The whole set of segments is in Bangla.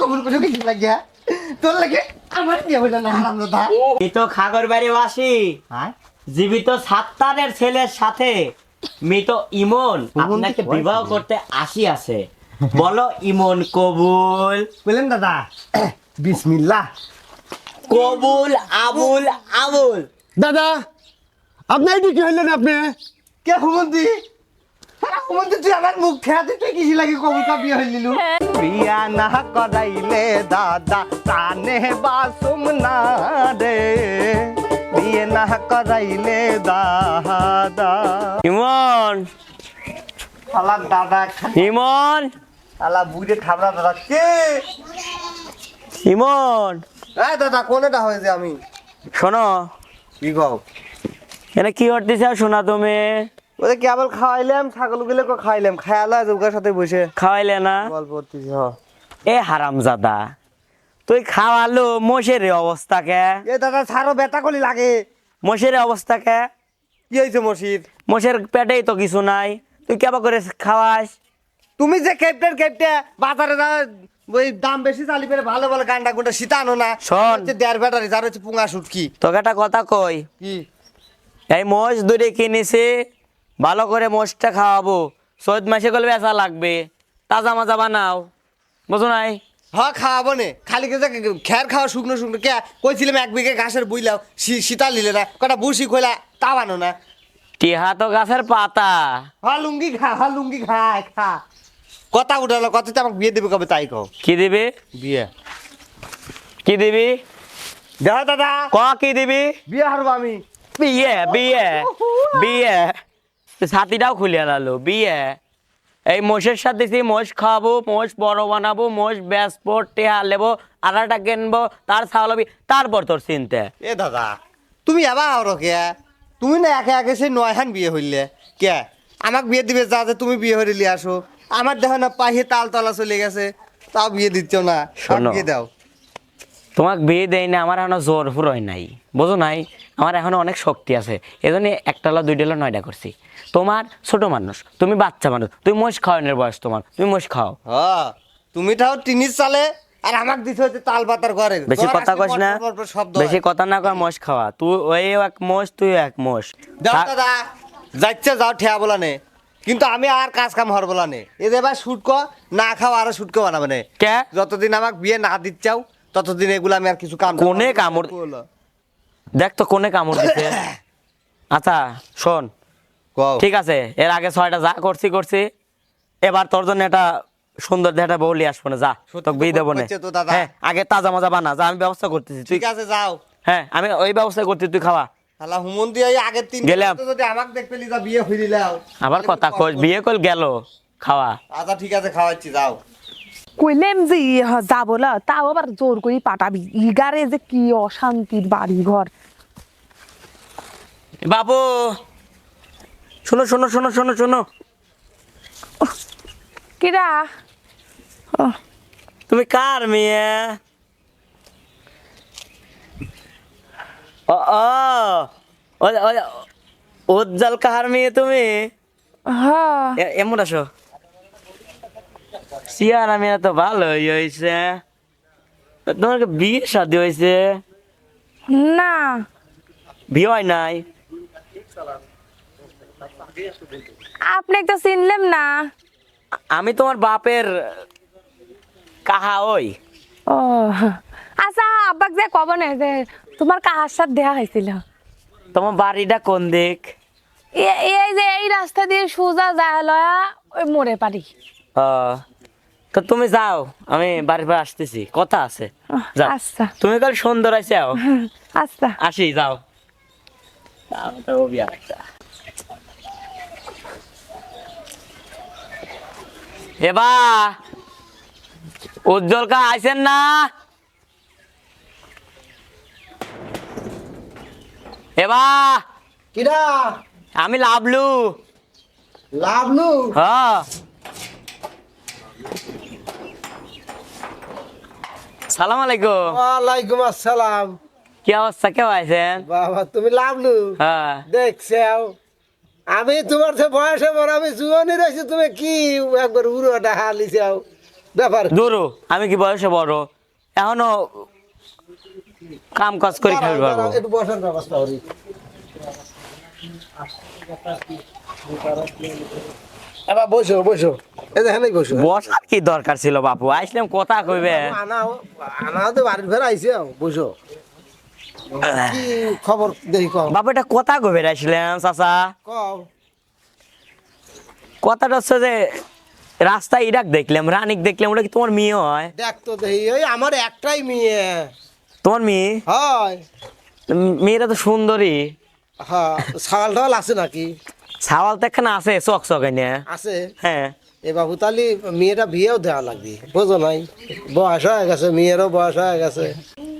কবুল করে কিছু লাগিয়া। তোর লাগে আমার বিয়ে হইল না হারাম দাদা আমি তো খাগর বাড়ি বাসি। হ্যাঁ? জীবিত সাত্তারের ছেলের সাথে মৃত ইমন আপনাকে বিবাহ করতে আসি আছে। বলো ইমন কবুল। বললেন দাদা বিসমিল্লাহ। কবুল আবুল আবুল। দাদা আপনি কি হইলেন আপনি? কে হুমন্তি তুই আমার মুখ খেয়াতে তুই কিছু লাগে কবুল বিয়ে হইলিলু বিয়া না করাইলে দাদা প্রাণে বাসুম না রে বিয়ে না করাইলে দাদা। ইমন। শালা দাদা ইমন। শালা বুড়ে থাবড়া দাদা কে? ইমন। এই দাদা কোনেটা হয়েছে আমি? শোনো। কি কও? এটা কি করতেছ শোনা তুমি? ওদের কেবল খাওয়াইলাম ছাগলগুলো খাইলাম খায়ালা যৌগার সাথে বসে। খাওয়াইলে না? গল্প করতেছি হ। এ হারামজাদা তুই খাওয়ালো মোষের অবস্থা কে? এ দাদা ছাড়ো বেটা কলি লাগে। মোষের অবস্থা কে? কি হয়েছে মসজিদ মোষের পেটেই তো কিছু নাই। তুই কেবা করে খাওয়াস? তুমি যে ক্যাপ্টেন ক্যাপ্টেন বাজারে যা ওই দাম বেশি চালি পেরে ভালো ভালো গান্ডা গুন্ডা শীত আনো না। শোন। হচ্ছে দেড় ব্যাটারি যার হচ্ছে পুঙা সুটকি তোকে একটা কথা কই? কি? এই মোষ দূরে কিনেছি ভালো করে মোষটা খাওয়াবো। চৈত মাসে করলে বেচা লাগবে। তাজা মাজা বানাও। বুঝো নাই? হ খাওয়াবো নে। খালি যে খাওয়া শুকনো শুকনো। কে কইছিলাম এক বিঘে ঘাসের বুইলাও শীতা লিলে না। কটা বুসি খোলা তা বানো না। টিহা তো গাছের পাতা। হা লুঙ্গি খা হা লুঙ্গি খায় খা। কথা উঠালো কত আমাকে বিয়ে দেবে কবে তাই কও। কি দিবি? বিয়ে। কি দিবি? দেখ দাদা। ক কি দিবি? বিয়ে হারবো আমি। বিয়ে বিয়ে বিয়ে। ছাতিটাও খুলে লালো বিয়ে। এই মোষের সাথে দিছি মোষ খাওয়াবো মোষ বড় বানাবো মোষ বেসবো টেহা লেবো আড়াটা কিনবো তার ছাগলবি তারপর তোর চিনতে। এ দাদা তুমি আবার আরও কে? তুমি না একে একে সেই নয়খান বিয়ে হইলে। কে? আমাক বিয়ে দিবে যা যে তুমি বিয়ে হইলে আসো। আমার দেখো না পাহিয়ে তাল তলা চলে গেছে তাও বিয়ে দিচ্ছ না। বিয়ে দাও। তোমাক বিয়ে দেয় না আমার এখনও জোর ফুরোয় নাই। বোঝো নাই? আমার এখনও অনেক শক্তি আছে। এজন্য একটালা দুইটালা নয়টা করছি। তোমার ছোট মানুষ তুমি বাচ্চা মানুষ তুমি মোষ খাওয়ানোর বয়স তোমার তুমি মোষ খাও। হ তুমি তাও টিনিস চালে আর আমাক দিতে হচ্ছে তাল পাতার ঘরে। বেশি কথা কইস না বেশি কথা না কর মোষ খাওয়া। তুই ওই এক মোষ তুই এক মোষ দাও দাদা যাচ্ছে যাও ঠেয়া বলা নে কিন্তু আমি আর কাজ কাম হর বলা নে এ দেবা শুটকো না খাও আরও শুটকো বানাবে নে। কে? যতদিন আমাক বিয়ে না দিচ্ছাও ততদিন এগুলো আমি আর কিছু কাম কোনে কামড়- দেখ তো কোনে কামড় দিছে। আচ্ছা শোন। ঠিক আছে এর আগে ছয়টা যা করছি করছি। এবার তোর জন্য একটা সুন্দর দেখা বলি আসব না যা। তোকে বিয়ে দেবো না। হ্যাঁ আগে তাজা মজা বানা যা আমি ব্যবস্থা করতেছি ঠিক আছে যাও। হ্যাঁ আমি ওই ব্যবস্থা করতে তুই খাওয়া। তিন গেলাম। যদি আমাকে বিয়ে আবার কথা কই বিয়ে কল গেল খাওয়া। আচ্ছা ঠিক আছে খাওয়াচ্ছি যাও। কইলেম যে যাব না তাও আবার জোর করে পাঠাবি। ইগারে যে কি অশান্তির বাড়ি ঘর বাবু শোনো শোনো শোনো শোনো শোনো। কিরা? তুমি কার মেয়ে? ও উজ্জ্বল কাহার মেয়ে তুমি? হ্যাঁ। এমন আসো সিয়ারা মেয়ে তো ভালোই হয়েছে তোমার বিয়ে শাদি হয়েছে না। বিয়ে হয় নাই? আপনি তো চিনলেম না? আমি তোমার বাপের কাহা ওই। ও আচ্ছা আব্বাক যে কব না যে তোমার কাহার সাথে দেয়া হয়েছিল তোমার বাড়িটা কোন দিক? এই যে এই রাস্তা দিয়ে সোজা যায় লয়া ওই মোড়ে পারি ও, তো তুমি যাও আমি বাড়ির পর আসতেছি কথা আছে। আচ্ছা। তুমি কাল সুন্দর আছে আচ্ছা। আসি যাও। এবা উজ্জ্বল কা আইছেন না? এবা কিরা? আমি লাভলু লাভলু হ্যাঁ। সালাম আলাইকুম। ওয়ালাইকুম আসসালাম। কি অবস্থা? কেউ আছেন? বাবা তুমি লাভলু হ্যাঁ। দেখছাও? আমি তোমার সে বয়সে বড় আমি জুয়ানি রয়েছি তুমি কি একবার উড়োটা হালিছাও? ব্যাপার দূরও আমি কি বয়সে বড়? এখনও কাম কাজ করে খাইতে পারব একটু বসার ব্যবস্থা করি। এবার বসো বসো। এখানেই বসো। বসার কি দরকার ছিল বাপু? আসলাম কথা কইবে। আনা আনা তো বাড়ির ফের আইছে বসো। কি খবর দেখি কও। বাপু এটা কথা কইবে আসলাম চাচা? কও। কথাটা হচ্ছে যে রাস্তায় ইরাক দেখলাম রানিক দেখলাম ওটা কি তোমার মেয়ে হয়? দেখ তো দেখি ওই আমার একটাই মেয়ে। তোমার মেয়ে? হয়। মেয়েটা তো সুন্দরী। হ্যাঁ ছাগল টাগল আছে নাকি? ছাওয়াল তো এখানে আছে চক চক এনে। আছে। হ্যাঁ। এ বাবু তালি মেয়েটা বিয়েও দেওয়া লাগবে বোঝো নাই। বয়স হয়ে গেছে মেয়েরও বয়স হয়ে গেছে।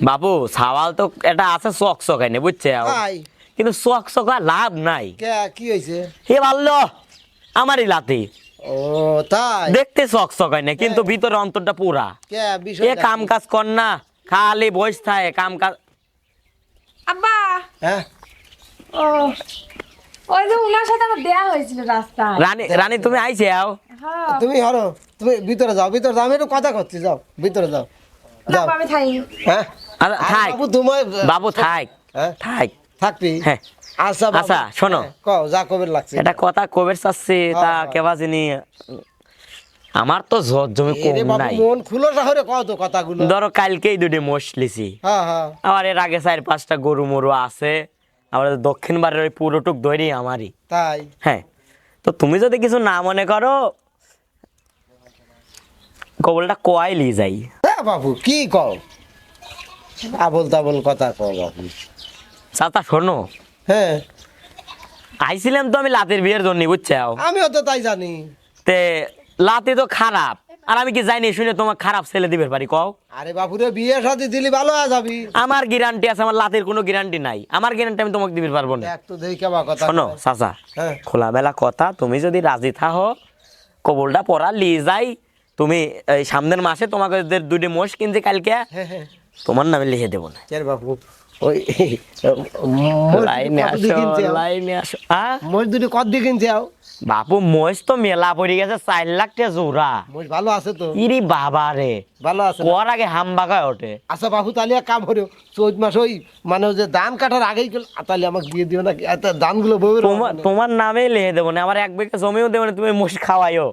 বাবু ছাওয়াল তো এটা আছে চক চক এনে বুঝছে? কিন্তু চক চক লাভ নাই। কে কি হয়েছে? হে ভাল্লো আমারই লাতি ও তাই? দেখতে চক চক এনে কিন্তু ভিতরে অন্তরটা পুরা। এ কাম কাজ কর না খালি বস থাকে কাম কাজ আব্বা! হ্যাঁ। ও ওই যে উনার সাথে আমার দেয়া হয়েছিল রাস্তায়। রানী রানী তুমি আইছে আও। হ্যাঁ। তুমি হরো তুমি ভিতরে যাও ভিতরে যাও আমি একটু কথা করছি যাও ভিতরে যাও। যাও। আমি থাই। হ্যাঁ? আরে, আরে থাক বাবু তোমার বাবু থাক হ্যাঁ? থাক থাকবি? হ্যাঁ। আচ্ছা আচ্ছা, শোনো। হ্যাঁ, কও যা কবে লাগছে। এটা কথা কবের চাচ্ছি তা হ্যাঁ। কেবা জানি আমার তো জোর জমি কম নাই। মন খুলো শহরে কও তো কথাগুলো। ধরো কালকেই দুটি মোষ লিছি। হ্যাঁ হ্যাঁ। আবার এর আগে চার পাঁচটা গরু মরু আছে। আবার দক্ষিণ বাড়ির ওই পুরোটুক দৈরি আমারই। তাই? হ্যাঁ। তো তুমি যদি কিছু না মনে করো কবলটা কোয়াই কোয়াইলি যাই। হ্যাঁ বাবু কি কও? আবল তাবল কথা কও বাবু। চাচা শোনো। হ্যাঁ। আইছিলাম তো আমি লাতির বিয়ের জন্য বুঝছাও? আমিও তো তাই জানি। তে লাতি তো খারাপ। আর আমি কি জানি শুনে তোমার খারাপ ছেলে দিবে পারি কও? আরে বাপুরে বিয়ে সাথে দিলি ভালো হয়ে যাবি। আমার গ্যারান্টি আছে আমার লাতের কোনো গ্যারান্টি নাই। আমার গ্যারান্টি আমি তোমাকে দিতে পারব না। দেখি কথা শোনো। চাচা হ্যাঁ। খোলামেলা কথা তুমি যদি রাজি থাকো কবলটা পড়া লিয়ে যাই। তুমি এই সামনের মাসে তোমাকে দুটি মোষ কিনছি কালকে। হ্যাঁ হ্যাঁ। তোমার নামে লিখে দেবো না। বাবু? ওই লাইনে আসো লাইনে আসো। আ? মোষ দুটি কত দিয়ে কিনছে আও? বাপু মোষ তো মেলা পড়ে গেছে চার লাখ টাকা জোড়া। মোষ ভালো আছে তো। ইরি বাবা রে। ভালো আছে না? কর আগে হাম্বা ওঠে। আচ্ছা বাবু তাহলে এক কাম করো চৌদ মাস ওই মানে যে ধান কাটার আগেই গেল তাহলে আমাকে দিয়ে দিও নাকি? আচ্ছা ধানগুলো তোমার তোমার নামে লিখে দেবো না আমার এক বিঘা জমিও দেবো না তুমি মোষ খাওয়াইও।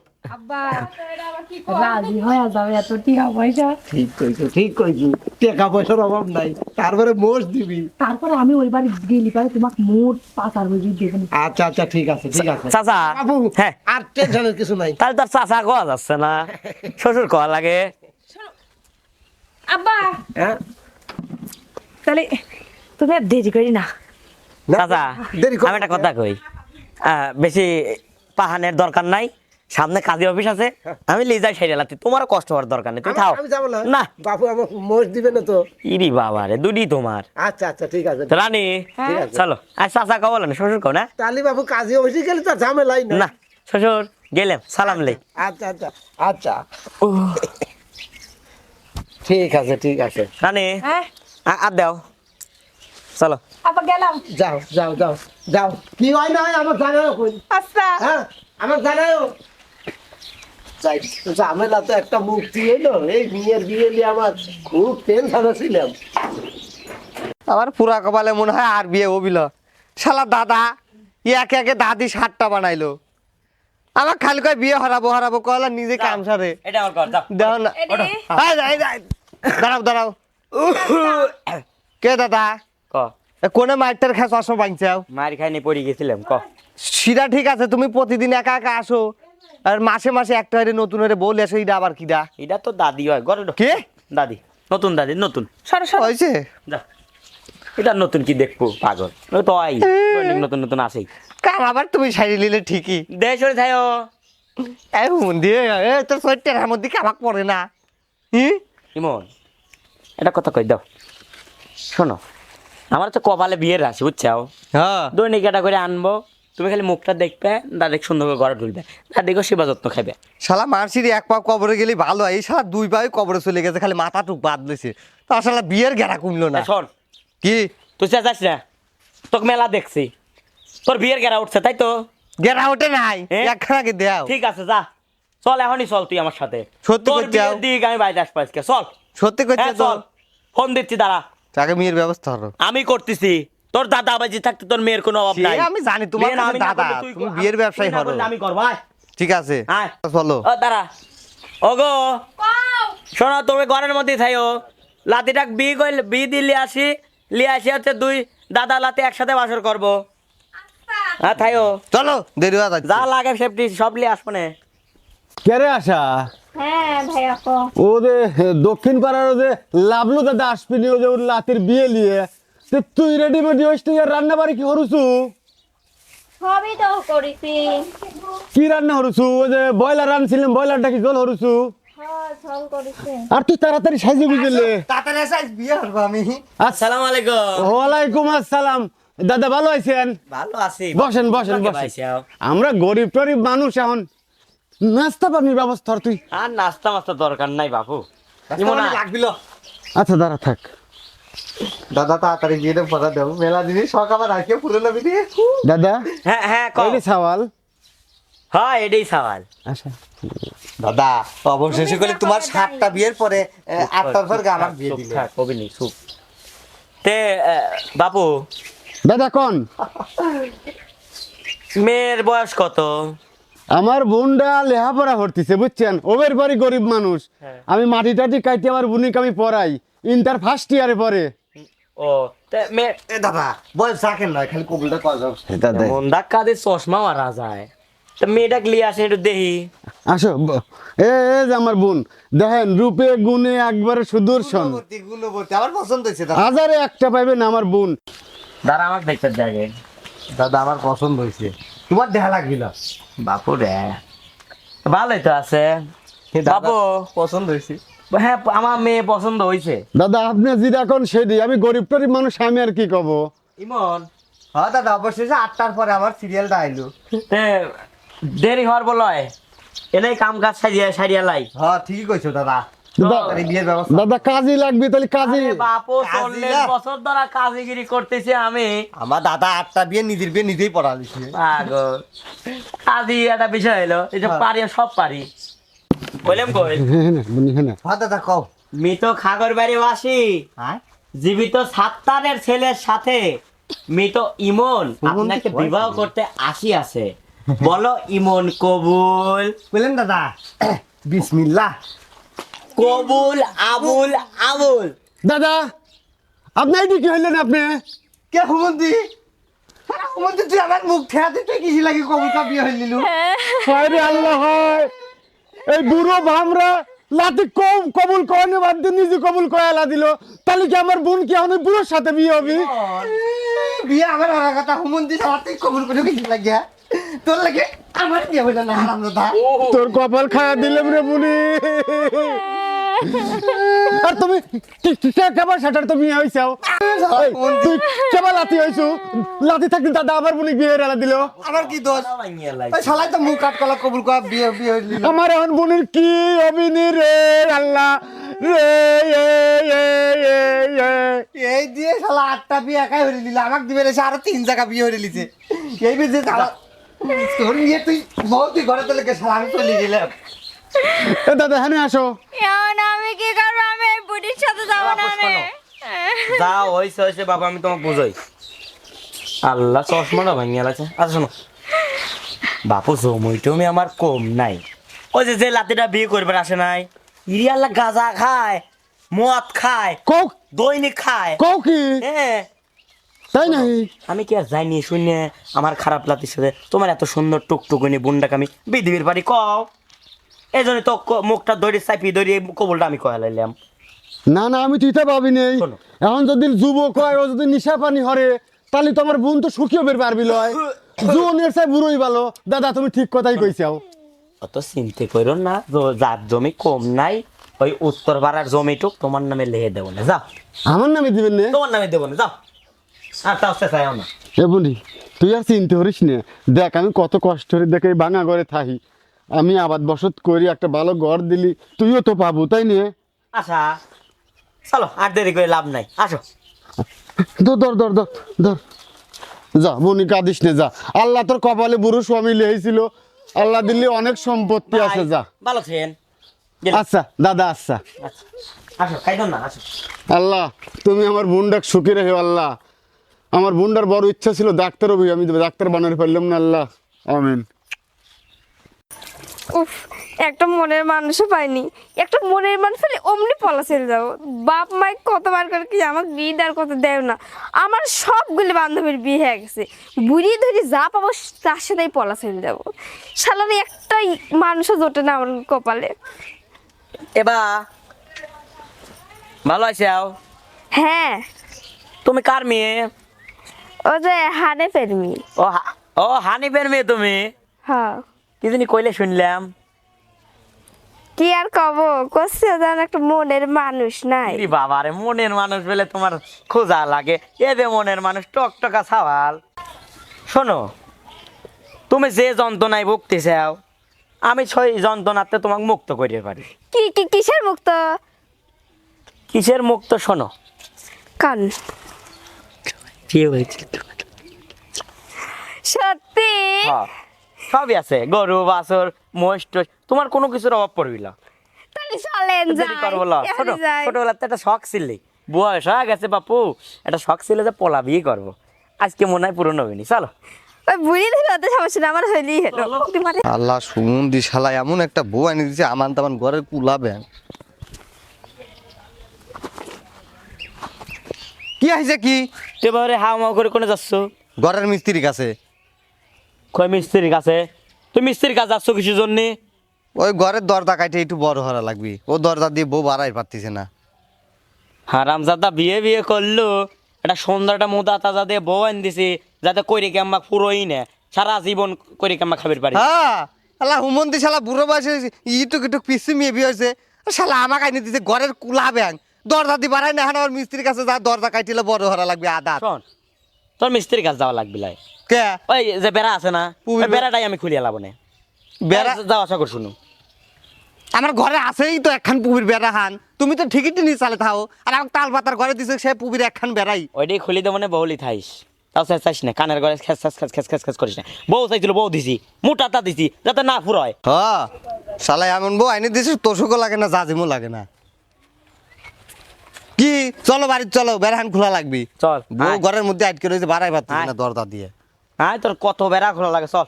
তারপরে মোষ দিবি। তারপরে আমি ওই বাড়ি গেলি পারে তোমাকে মোট পাঁচ আর বুঝি দেবেন আচ্ছা আচ্ছা ঠিক আছে ঠিক আছে। চাচা বাবু হ্যাঁ। আর টেনশনের কিছু নাই। তাহলে তার চাচা কোয়া যাচ্ছে না। শ্বশুর কোয়া লাগে। আব্বা। হ্যাঁ? তাহলে তুমি আর দেরি করি না। চাচা আমি একটা কথা কই। আহ, বেশি পাহানের দরকার নাই। সামনে কাজী অফিস আছে আমি লিয়ে যাই সেই লাতি তোমারও কষ্ট হওয়ার দরকার নেই তুমি থাও। না। না। বাবু আমার মোষ দিবে না তো। ইরি বাবা রে দুডি তোমার। আচ্ছা আচ্ছা ঠিক আছে। রানী ঠিক আছে। চলো। আর চাচা কো বলেন শ্বশুর কো না? তালি বাবু কাজে অফিসে গেলে তো ঝামেলাই না না শ্বশুর গেলাম সালাম লে আচ্ছা আচ্ছা আচ্ছা। ঠিক আছে ঠিক আছে। রানী হ্যাঁ? আ- আর দাও। চলো। আব্বা গেলাম। যাও যাও যাও যাও। কি হয় না হয় আমার জানাও কই। আচ্ছা। হ্যাঁ আমার জানাও যাই ঝামেলা তো একটা মুক্তি এলো এই বিয়ের বিয়ে নিয়ে আমার খুব টেনশন ছিলাম আমার পুরা কপালে মনে হয় আর বিয়ে হবিল শালা দাদা ই একে একে দাদি সাতটা বানাইলো। আমার খালি কয় বিয়ে হারাবো হারাবো কয়লা নিজে কাম সারে। এটা আমার কর না। দাঁড়াও দাঁড়াও। কে দাদা? ক। এ কোনে মাইটার খেয়ে চশমা বাঁচছাও মার খাইনি পড়ে গেছিলাম ক। সেটা ঠিক আছে তুমি প্রতিদিন একা একা আসো। আর মাসে মাসে একটা হয়ে নতুন হয়ে বলে আসে এটা আবার কিটা এটা তো দাদি হয় ঘরে। কে? দাদি নতুন দাদি নতুন। সরো সরো। হয়েছে? যা। এটা নতুন কি দেখব পাগল। ও তো আই নতুন নতুন আসেই। কাম আবার তুমি সারি নিলে ঠিকই? দেশ হয়ে থাকো এই মন্দির এ তোর সোয়েটার মধ্যে কামাক পড়ে না। হি? ইমন এটা কথা কই দাও। শোনো আমার তো কপালে বিয়ের রাশি বুঝছাও? হ্যাঁ। দৈনিক এটা করে আনব তুমি খালি মুখটা দেখবে দাদি সুন্দর করে ঘরে ঢুলবে দাদিকে সেবা যত্ন খাবে শালা মানসির এক পা কবরে গেলে ভালো হয়। এই শালা দুই পায়ে কবরে চলে গেছে খালি মাথাটুক বাদ দিয়েছে তা শালা বিয়ের গেরা কমলো না। শোন। কি? তুই যাস না। তোকে মেলা দেখছি। তোর বিয়ের গেরা উঠছে তাই তো? গেরা ওঠে নাই। এ? একখানাকে দেও। ঠিক আছে যা। চল এখনই চল তুই আমার সাথে। সত্যি করতে দিক আমি বাড়িতে আসব আজকে। চল। সত্যি করছে হ্যাঁ চল। ফোন দিচ্ছি দাঁড়া। তাকে মেয়ের ব্যবস্থা হলো আমি করতেছি। তোর দাদা বাজি থাকতে তোর মেয়ের কোনো অভাব নাই। আমি জানি, তোমার কাছে দাদা, তুমি বিয়ের ব্যবসায়ী। করলে আমি করব ঠিক আছে আয়। বলো ও দাঁড়া। ওগো। শোনো তুমি ঘরের মধ্যে থাইও। লাতিটাক বি কইলে বি দিলে আসি। লিয়ে আসি হচ্ছে দুই দাদা লাতি একসাথে বাসর করব। হ্যাঁ থাইও। চলো দেরি হয়ে যাচ্ছে। যা লাগে সেফটি সব লিয়ে আসব না। কেরে আসা হ্যাঁ ও যে দক্ষিণ পাড়ার ও যে লাভলু দাদা আসবিনি ও যে ওর লাতির বিয়ে লিয়ে। তে তুই রেডি মেডি হইস তুই আর রান্না বাড়ি কি হরুছু সবই তো করেছি। কি রান্না হরুছু ও যে বয়লার রানছিলাম বয়লারটা কি জল হরুছু হ্যাঁ করেছি। আর তুই তাড়াতাড়ি সাজি বুঝলে তাড়াতাড়ি এসে আজ বিয়ে করব আমি। আসসালামু আলাইকুম ওয়ালাইকুম আসসালাম। দাদা ভালো আছেন? ভালো আছি। বসেন বসেন বসেন। আমরা গরিব টরিব মানুষ এখন। নাস্তা পানির ব্যবস্থা তুই? আর নাস্তা মাস্তা দরকার নাই বাপু। আচ্ছা দাঁড়া থাক। দাদা তাড়াতাড়ি বিয়েটা পড়া দেবো। মেলা জিনিস শখ আবার রাখিও পুরোনো বিয়ে দাদা হ্যাঁ হ্যাঁ। সওয়াল। হ্যাঁ এটাই সওয়াল। আচ্ছা। দাদা অবশেষে করে তোমার সাতটা বিয়ের পরে পর আমার বিয়ে কবি নেই, চুপ। তে বাপু। দাদা কোন? মেয়ের বয়স কত? আমার বোনটা লেহাপড়া হরতিছে বুঝছেন? ওবের বাড়ি গরিব মানুষ। হ্যাঁ। আমি মাটি টাটি কাইতে আমার বোনিকে আমি পড়াই। ইন্টার ফার্স্ট ইয়ারে পড়ে। ও তে মেয়ে এ দাদা বয়স রাখেন না খালি কবুলটা করা যাও মন ধাক্কা দিয়ে চশমা মারা যায়। তা মেয়েটাকে লিয়ে আসেন একটু দেখি। আসো এ এ যে আমার বোন। দেখেন রূপে গুণে একবারে সুদর্শন। গুণবতী আমার পছন্দ হয়েছে হাজারে একটা পাইবেন আমার বোন। দাঁড়া আমাকে দেখতে দেখে দাদা আমার পছন্দ হয়েছে। তোমার দেখা লাগবিল বাপু রে। ভালোই তো আছে। বাপু। পছন্দ হয়েছে। হ্যাঁ আমার মেয়ে পছন্দ হয়েছে দাদা আপনি যেটা এখন সেটি আমি গরিব টরিব মানুষ আমি আর কি কব? ইমন হ্যাঁ দাদা অবশেষে আটটার পরে আমার সিরিয়ালটা আইলো। দেরি হওয়ার বলয়। এনেই কাম কাজ সারিয়া সারিয়া লাই। হ্যাঁ ঠিকই কইছো দাদা। দাদা কাজই লাগবে তাহলে কাজই আরে বাপু কাজী চল্লিশ বছর ধরে কাজিগিরি করতেছি আমি। আমার দাদা আটটা বিয়ে নিজের বিয়ে নিজেই পড়ালিছে। পাগল। কাজী একটা বিষয় হলো এই যে পারি সব পারি। বললাম কই? হ্যাঁ কও। মৃত খাগর বাড়ি বাসি হ্যাঁ? জীবিত সাত্তারের ছেলের সাথে মৃত ইমন ইমন আপনাকে বিবাহ করতে আসি আছে। বলো ইমন কবুল। বললেন দাদা। বিসমিল্লাহ। কবুল আবুল আবুল। দাদা আপনি কি হইলেন আপনি? কে তুই আমার মুখ ঠেয়াতে তুই কিসি লাগে কবুতা বিয়ে হইলিলু? হায় রে আল্লাহ হয়। এই বুড়ো ভামরা লাতি কম কবুল কয়নি বাদ দিয়ে নিজে কবুল কয়ালা দিল। তাহলে কি আমার বোন কি এখন ওই বুড়োর সাথে বিয়ে হবি? বিয়ে আমার আর কথা হুমন আমার তুই কবুল করে কিছু লাগিয়া তোর লাগে আমার বিয়ে হইল না হারাম তোর কপাল খায়া দিলাম রে বুনি আর তুমি কি- কি- কে- কেবল সেটার তো বিয়ে হইছাও এই, তুই কেবল লাতি হইছু লাতি থাকতে দাদা আবার বুনি বিয়ে হেরালা দিল। আমার কি দোষ? শালাই তো মুখ কাট কলা কবুল করা বিয়ে বিয়ে আমার এখন বুনির কি অবিনি রে আল্লাহ? রে এ, এ, এ, এ। এই দিয়ে শালা আটটা বিয়ে একাই হয়ে নিল আমাক দিবে রেছে আরও তিন জায়গা বিয়ে হয়ে নিছে এই বিয়ে যে শালা তোর বিয়ে তুই বহুত তুই ঘরে তোলে শালা আমি চলে গেলাম। এ দাদা হ্যাঁ আসো। আমি কি করব? আমি বুড়ির সাথে যাব না রে যা হয়েছে হয়েছে বাবা আমি তোমাকে বুঝাই। আল্লাহ চশমাটা ভাঙিয়ে আছে আচ্ছা শোনো। বাপু জমি টমি আমার কম নাই। ওই যে যে লাতিটা বিয়ে করবার আসে নাই ইরি আল্লাহ গাঁজা খায় মদ খায় কও দৈনিক খায়। কও কি? হ্যাঁ। তাই নাই আমি কি আর যাইনি শুনে আমার খারাপ লাতির সাথে? তোমার এত সুন্দর টুকটুকুনি বুনটাকে আমি বিধিবির বাড়ি কও। এই জন্য তো মুখটা দড়ি চাপি দড়ি কবলটা আমি কয়া লাইলাম। না না আমি তুইতে পাবি নেই। এখন যদি যুবক হয় ও যদি নিশা পানি হরে তাহলে তো আমার বোন তো সুখীও বের পারবি লয়। জুনের চাই বুড়োই ভালো। দাদা তুমি ঠিক কথাই কইছাও অত চিন্তা করো না যার জমি কম নাই ওই উত্তর পাড়ার জমিটুক তোমার নামে লেগে দেবো না। যাও। আমার নামে দিবেন নে? তোমার নামে দেবো না যাও। আর তাও সে চাইও না। এ বুনি তুই আর চিনতে করিস না। দেখ আমি কত কষ্ট করে দেখে ভাঙা ঘরে থাকি আমি আবাদ বসত করি একটা ভালো ঘর দিলি। তুইও তো পাবো তাই নিয়ে আচ্ছা চলো আর দেরি করে লাভ নাই। আসো। ধর ধর ধর ধর ধর। যা বনি কাঁদিস নে যা। আল্লাহ তোর কপালে বুড়ো স্বামী লেহেছিল আল্লাহ দিল্লি অনেক সম্পত্তি আছে যা। ভালো থেন। আচ্ছা দাদা আচ্ছা। আসো আল্লাহ তুমি আমার বোনটাক সুখী রেখে আল্লাহ। আমার বোনটার বড় ইচ্ছা ছিল ডাক্তার হবি আমি ডাক্তার বানাতে পারলাম না আল্লাহ। আমিন। উফ একটা মনের মানুষও পাইনি। একটা মনের মানুষ হলে অমনি পলা ছেড়ে যাব। বাপ মাই কতবার করে কি আমাকে বিয়ে দেওয়ার কথা দেয় না। আমার সবগুলি বান্ধবীর বিয়ে হয়ে গেছে। বুড়ি ধরে যা পাবো তার সাথেই পলা ছেড়ে যাব। সালার একটাই মানুষও জোটে না আমার কপালে। এবা ভালো আছো হ্যাঁ। তুমি কার মেয়ে? ও যে হানে ফেরমি ও ও হানিফের মেয়ে তুমি? হ্যাঁ। কি জানি কইলে শুনলাম। কি আর কব? করছে যেন একটা মনের মানুষ নাই। ইরি বাবা রে মনের মানুষ বলে তোমার খোঁজা লাগে। এ যে মনের মানুষ টকটকা সাওয়াল। শোনো তুমি যে যন্ত্রণায় ভুগতে চাও আমি ছয় যন্ত্রণাতে তোমাকে মুক্ত করিয়ে পারি। কি কি কিসের মুক্ত? কিসের মুক্ত শোনো। কান। কি হয়েছে? সত্যি? হ্যাঁ, সবই আছে। গরু বাছর মোষ টোষ তোমার কোনো কিছুর অভাব পড়বি না। তাহলে চলেন যাই ছোট ছোটবেলাতে একটা শখ ছিলি। বয়স হয়ে গেছে বাপু একটা শখ ছিল যে পলা বিয়ে করব। আজকে মনে হয় পূরণ চলো। মানে আল্লাহ শালা এমন একটা বউ এনে দিছে আমান তামান ঘরের কুলা ব্যাং কি হয়েছে কি? তুই এবারে হাও মাও করে কোনে যাচ্ছ? ঘরের মিস্ত্রির কাছে। কয় মিস্ত্রির কাছে? তুই মিস্ত্রির কাছে যাচ্ছ কিছুর জন্য? ওই ঘরের দরজা কাটে একটু বড় হরা লাগবে। ও দরজা দিয়ে বউ বাড়াই পারতেছে না। হারামজাদা বিয়ে বিয়ে করল। একটা সন্ধ্যাটা মোদা তাজা দিয়ে বউ আন দিছি যাতে কইরে কেম্মা পুরোই না সারা জীবন কইরে কেম্মা খাবার পারি? হ্যাঁ আল্লাহ হুমন্দি শালা বুড়ো বয়সে ইটুক ইটুক পিসি মেয়ে বিয়ে হয়েছে। শালা আমাকে আইনে দিছে ঘরের কুলা ব্যাং দরজা দিয়ে বাড়াই না এখন আমার মিস্ত্রির কাছে যা দরজা কাটিলে বড় হরা লাগবে আদা শোন তোর মিস্ত্রির কাছে যাওয়া লাগবে লাই। কে? ওই যে বেড়া আছে না ওই বেড়াটাই আমি খুলিয়ে লাভ না। বেড়া যাও আশা কর শুনু। আমার ঘরে আছেই তো একখান পুবির বেড়া হান। তুমি তো ঠিকই নিয়ে চালে থাও। আর আমাকে তাল পাতার ঘরে দিছে সে পুবির একখান বেড়াই। ওইটাই খুলি দেবো না বউলি থাইস। তাও চাই চাইস না কানের ঘরে খেস খেস খেস খেস খেস খেস করিস না। বউ চাইছিল বউ দিছি মোটা তা দিছি যাতে না ফুরয়। হ শালা এমন বউ আইনে দিছিস তোষকও লাগে না জাজিমও লাগে না। কি? চলো বাড়ি চলো বেড়াহান খোলা লাগবি। চল বউ ঘরের মধ্যে আটকে রয়েছে বাড়াই আয়। না দরজা দিয়ে। হ্যাঁ তোর কত বেড়া খোলা লাগে চল।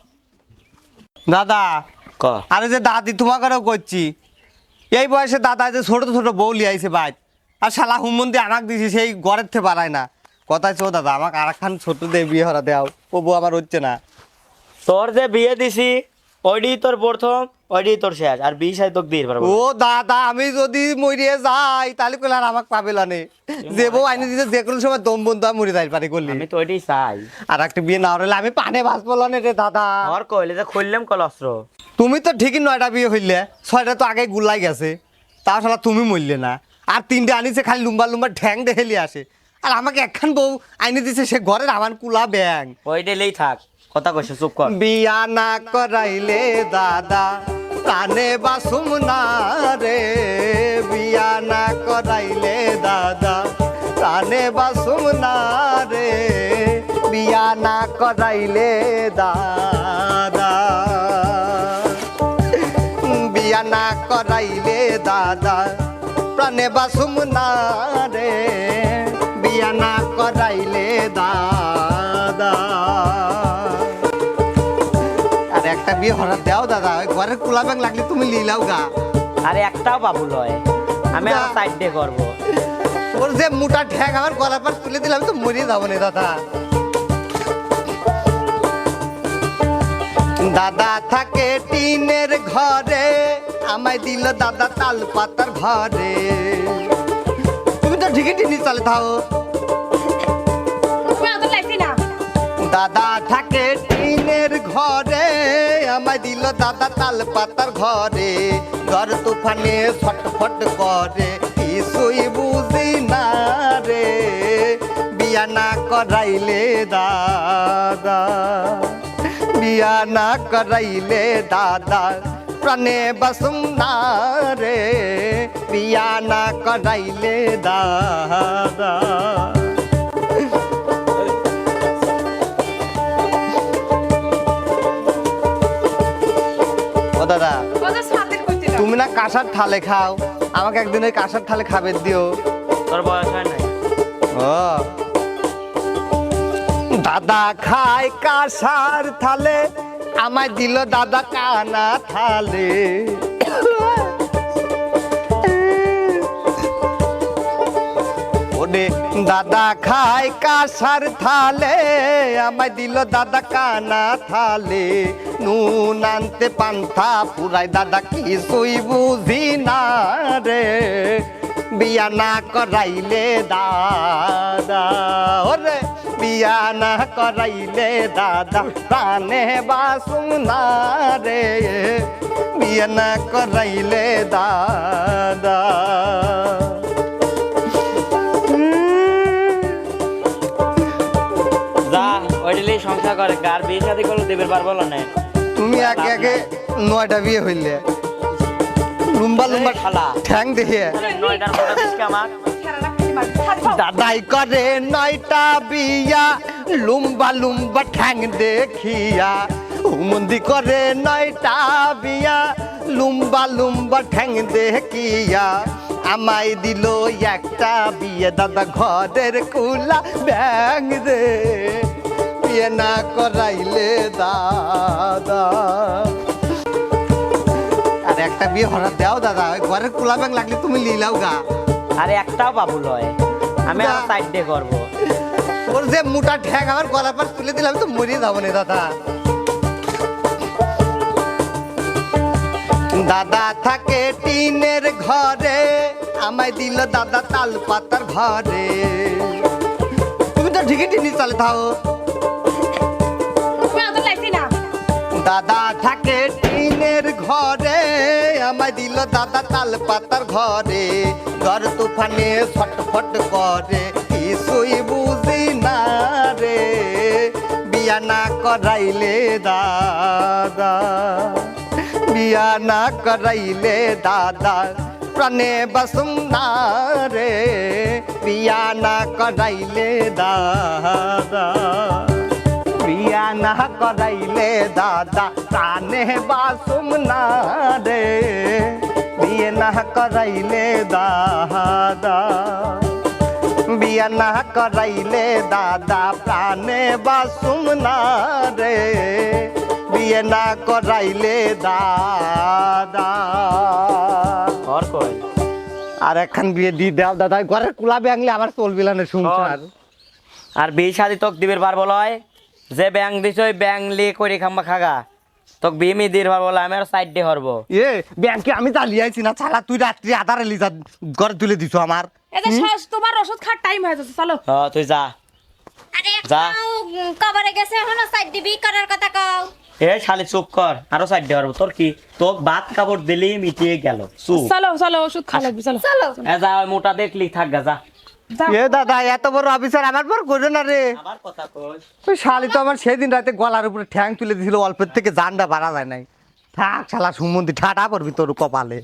দাদা ক? আরে যে দাদি তোমাকেও করছি। এই বয়সে দাদা যে ছোট ছোট বউ লিয়াইছে বাইর আর শালা হুমন্দি আমাক দিছি সেই ঘরের থেকে বাড়ায় না। কথাই চো দাদা আমাকে আর একখান ছোট দিয়ে বিয়ে হরা দেও ও বউ আমার হচ্ছে না। তোর যে বিয়ে দিছি ওইডি তোর প্রথম ওইডি তোর শেষ আর বিশ হয় তোকে দিয়ে পারব ও দাদা আমি যদি মরিয়ে যাই তাহলে কইলে আর আমাকে পাবে লানে যে বউ আইনে দিছে যে কোনো সময় দম বন্ধু মরে যাই পারি করলি আমি তো ওইটাই চাই। আর একটা বিয়ে না হলে আমি পানে বাঁচবো লানে রে দাদা। ঘর কইলে যে খুললাম কল অস্ত্র তুমি তো ঠিকই নয়টা বিয়ে হইলে ছয়টা তো আগে গুলাই গেছে। তাও শালা তুমি মরলে না। আর তিনটে আনিছে খালি লুম্বা লুম্বা ঠ্যাং দেখেলি আসে। আর আমাকে একখান বউ আইনে দিছে সে ঘরের আমার কুলা ব্যাং। ওইটাই থাক। কথা কইছে, চুপ কর। বিয়া না করাইলে দাদা, কানে বাসুম না রে বিয়া না করাইলে দাদা, কানে বাসুম না রে বিয়া না করাইলে দাদা। বিয়া না করাইলে দাদা প্রাণে বাসুম না রে বিয়া না করাইলে দাদা। বিয়ে হঠাৎ দাও দাদা ওই ঘরের কুলা ব্যাগ লাগলে তুমি লিলাও গা। আরে একটাও বাবু লয় আমি আর সাইড দিয়ে করব। ওর যে মোটা ঠ্যাং আমার গলা পার তুলে দিলে আমি তো মরিয়ে যাব না দাদা। দাদা থাকে টিনের ঘরে আমায় দিল দাদা তাল পাতার ঘরে। তুমি তো ঠিকই টিনি চলে থাও দাদা থাকে টিনের ঘরে আমায় দিল দাদা তাল পাতার ঘরে, ঘর তুফানে ছটফট করে। কিছুই বুঝি না রে, বিয়া না করাইলে দাদা। বিয়া না করাইলে দাদা, প্রাণে বাসুম না রে, বিয়া না করাইলে দাদা। কাঁসার থালে খাও। আমাকে একদিন ওই কাঁসার থালে খাবে দিও। তোর বয়স হয় নাই? ও। দাদা খায় কাঁসার থালে আমায় দিল দাদা কানা থালে। ওরে দাদা খায় কাঁসার থালে আমায় দিল দাদা কানা থালে। নুন আনতে পান্থা পুরাই দাদা কিছুই বুঝি না রে। বিয়া না করাইলে দাদা, ওরে বিয়া না করাইলে দাদা প্রাণে বাসুম না রে। বিয়া না করাইলে দাদা। সংসার করে। কার বিয়ে শাদি করলে দেবের পারব না তুমি একে একে নয়টা বিয়ে হইলে। লুম্বা লুম্বা। ঠ্যাং দেখে দাদাই করে নয়টা বিয়া লুম্বা লুম্বা ঠ্যাং দেখিয়া। হুমন্দি করে নয়টা বিয়া লুম্বা লুম্বা ঠ্যাং দেখিয়া। আমায় দিল একটা বিয়ে দাদা ঘরের কুলা ব্যাং রে। বিয়ে না করাইলে দাদা। আর একটা বিয়ে হঠাৎ দাও দাদা ঘরের কুলা ব্যাং লাগলে তুমি লিলাও গা। আরে একটাও বাবু লয় আমি আর। সাইড দিয়ে করব। ওর যে মোটা ঠ্যাং আমার গলার পাশ তুলে দিলাম তো মরিয়ে যাব না দাদা। দাদা থাকে টিনের ঘরে আমায় দিল দাদা তাল পাতার ঘরে। তুমি তো ঠিকই টিনি চালে থাও। দাদা থাকে টিনের ঘরে, আমায় দিল দাদা তাল পাতার ঘরে। ঘর তুফানে ফটফট করে, কিছুই বুঝি না রে। বিয়া না করাইলে দাদা, বিয়া না করাইলে দাদা, প্রাণে বসুম না রে। বিয়া না করাইলে দাদা। বিয়া না করাইলে দাদা প্রাণে বাসুম না রে। বিয়ে না করাইলে দাদা বিয়া না করাইলে দাদা প্রাণে বাসুম না রে। বিয়ে না করাইলে দাদা। ঘর কই আর একখান বিয়ে দি দাও দাদা ঘরের কুলা ব্যাংলে আবার চলবি না সংসার। আর বিয়ে শাদি তোক দিবের পারব লয় যে ব্যাং দিছ ওই ব্যাং লি করে খাম্বা খাগা। তোক বিয়ে মি দির পারব আমি আর সাইড দিয়ে হরবো। এ ব্যাংকে আমি চালিয়ে আইছি না? ছাড়া তুই রাত্রি আধারে লিজা ঘরে তুলে দিছ আমার। এটা শেষ তোমার ওষুধ খাওয়ার টাইম হয়ে যাচ্ছে চলো। হ তুই যা। আরে যা। কবরে গেছে এখনও সাইড দিবি করার কথা কও। এ শালি চুপ কর আরও সাইড দিয়ে হরবো। তোর কি? তোক ভাত কাপড় দিলি মিটিয়ে গেল। চুপ। চলো চলো ওষুধ খাওয়া লাগবে চলো। চলো এ যা মোটা দেখলি থাক গা যা। এ দাদা এত বড় অফিসার আমার পর করো না রে। শালি তো আমার সেদিন রাতে গলার উপরে ঠ্যাং তুলে দিছিল অল্পের থেকে জানটা বাড়া যায় নাই। থাক শালা সুমন্দি ঠাটা পড়বি তোর কপালে।